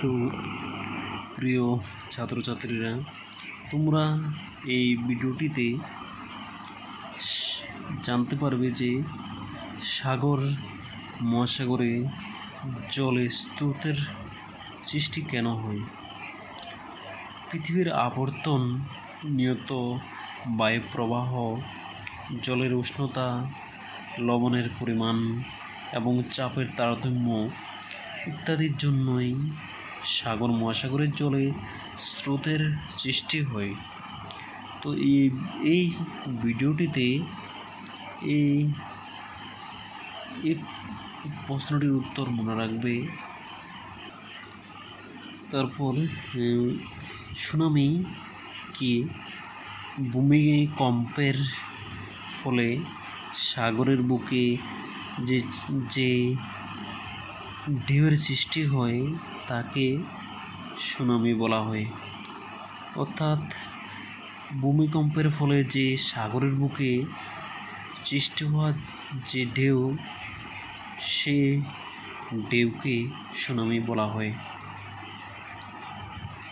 তো প্রিয় ছাত্রছাত্রীরা, তোমরা এই ভিডিওটিতে জানতে পারবে যে সাগর মহাসাগরে জলের স্রোতের সৃষ্টি কেন হয়? পৃথিবীর আবর্তন নিয়ত বায়ুপ্রবাহ, জলের উষ্ণতা, লবণের পরিমাণ এবং চাপের তারতম্য ইত্যাদির জন্যই সাগর মহাসাগরের জলে স্রোতের সৃষ্টি হয়। তো এই এই ভিডিওটিতে এই প্রশ্নটির উত্তর মনে রাখবে। তারপর সুনামি কি ভূমিকম্পের ফলে সাগরের বুকে যে যে ঢেউয়ের সৃষ্টি হয় তাকে সুনামি বলা হয়। অর্থাৎ ভূমিকম্পের ফলে যে সাগরের বুকে সৃষ্টি হওয়া যে ঢেউ, সে ঢেউকে সুনামি বলা হয়।